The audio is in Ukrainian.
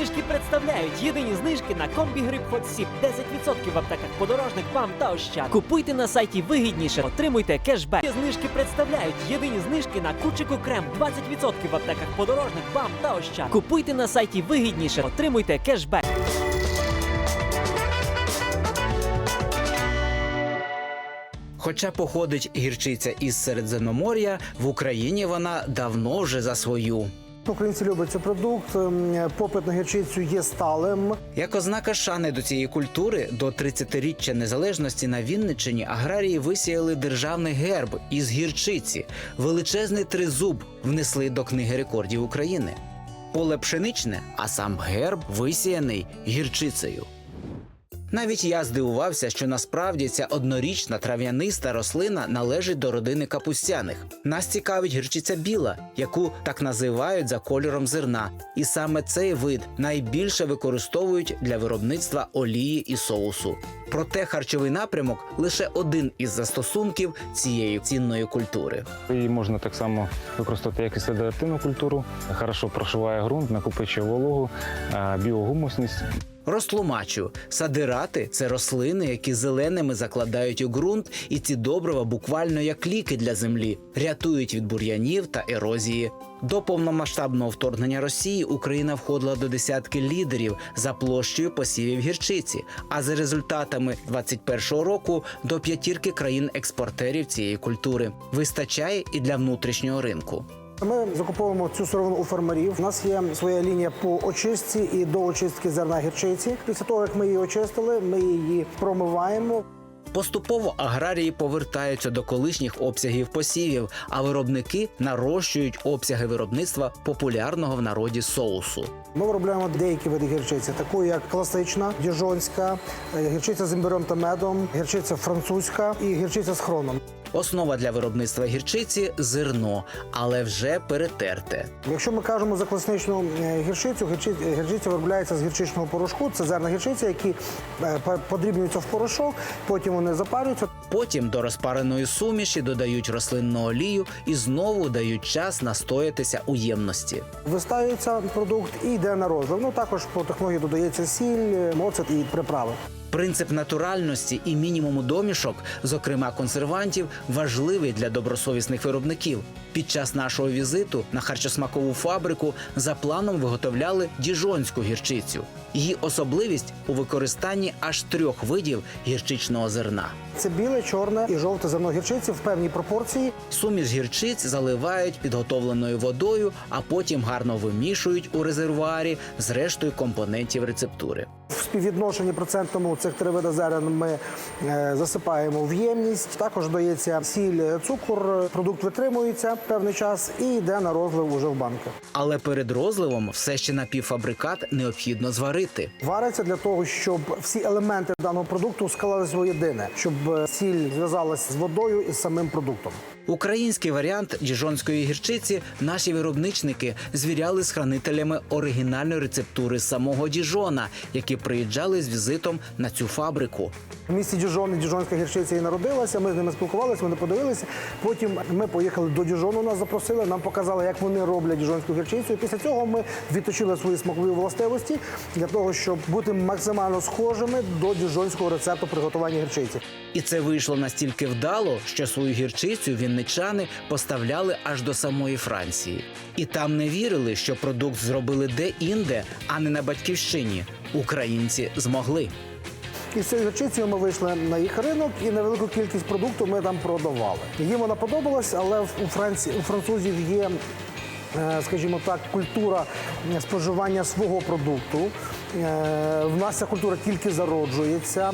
знижки представляють єдині знижки на комбі гриб Hot Sip. 10% в аптеках подорожник вам та ощад. Купуйте на сайті вигідніше, отримуйте кешбек. Знижки представляють єдині знижки на кучику крем. 20% в аптеках подорожник вам та ощад. Купуйте на сайті вигідніше, отримуйте кешбек. Хоча походить гірчиця із Середземномор'я, в Україні вона давно вже за свою. Українці люблять цей продукт. ем, Попит на гірчицю є сталим. Як ознака шани до цієї культури, до 30-річчя незалежності на Вінниччині аграрії висіяли державний герб із гірчиці, величезний тризуб внесли до книги рекордів України. Поле пшеничне, а сам герб висіяний гірчицею. Навіть я здивувався, що насправді ця однорічна трав'яниста рослина належить до родини капустяних. Нас цікавить гірчиця біла, яку так називають за кольором зерна, і саме цей вид найбільше використовують для виробництва олії і соусу. Проте харчовий напрямок лише один із застосунків цієї цінної культури. Її можна так само використати як і седативну культуру. Хорошо прошиває ґрунт, накопичує вологу, біогумусність. Розтлумачу, садирати це рослини, які зеленими закладають у ґрунт, і ці добрива буквально як ліки для землі, рятують від бур'янів та ерозії. До повномасштабного вторгнення Росії Україна входила до десятки лідерів за площею посівів гірчиці, а за результатами 2021 року до п'ятірки країн-експортерів цієї культури вистачає і для внутрішнього ринку. Ми закуповуємо цю сировину у фермерів. У нас є своя лінія по очистці і до очистки зерна гірчиці. Після того, як ми її очистили, ми її промиваємо. Поступово аграрії повертаються до колишніх обсягів посівів, а виробники нарощують обсяги виробництва популярного в народі соусу. Ми виробляємо деякі види гірчиці, таку як класична, діжонська, е, гірчиця з імбирем та медом, гірчиця французька і гірчиця з хроном. Основа для виробництва гірчиці зерно, але вже перетерте. Якщо ми кажемо за класичну е, гірчицю, гірчи- гірчиця виробляється з гірчичного порошку. Це зерна гірчиці, які е, подрібнюються в порошок, потім вони запарюються. Потім до розпареної суміші додають рослинну олію і знову дають час настоятися у ємності. Вистаюється продукт і йде на розлив. Ну також по технології додається сіль, моцет і приправи. Принцип натуральності і мінімуму домішок, зокрема консервантів, важливий для добросовісних виробників. Під час нашого візиту на харчосмакову фабрику за планом виготовляли діжонську гірчицю. Її особливість у використанні аж трьох видів гірчичного зерна. Це біле, чорне і жовте зерно гірчиці в певній пропорції. Суміш гірчиць заливають підготовленою водою, а потім гарно вимішують у резервуарі з рештою компонентів рецептури. В співвідношенні процентному цих три види зерен ми е, засипаємо в ємність. Також дається сіль, цукор, продукт витримується певний час і йде на розлив уже в банки. Але перед розливом все ще напівфабрикат необхідно зварити. Вариться для того, щоб всі елементи даного продукту склалися воєдине, щоб е, сіль зв'язалась з водою і з самим продуктом. Український варіант діжонської гірчиці наші виробничники звіряли з хранителями оригінальної рецептури самого Діжона, які приїжджали з візитом на цю фабрику. В місті Діжон і Діжонська гірчиця і народилася. Ми з ними спілкувалися, вони подивилися. Потім ми поїхали до Діжону, нас запросили, нам показали, як вони роблять діжонську гірчицю. І після цього ми відточили свої смакові властивості для того, щоб бути максимально схожими до діжонського рецепту приготування гірчиці. І це вийшло настільки вдало, що свою гірчицю вінничани поставляли аж до самої Франції. І там не вірили, що продукт зробили де-інде, а не на батьківщині. Українці змогли. І з цією гірчицею ми вийшли на їх ринок, і невелику кількість продукту ми там продавали. Їм вона подобалась, але у Франції у французів є. е, Скажімо так, культура споживання свого продукту. Е, В нас ця культура тільки зароджується.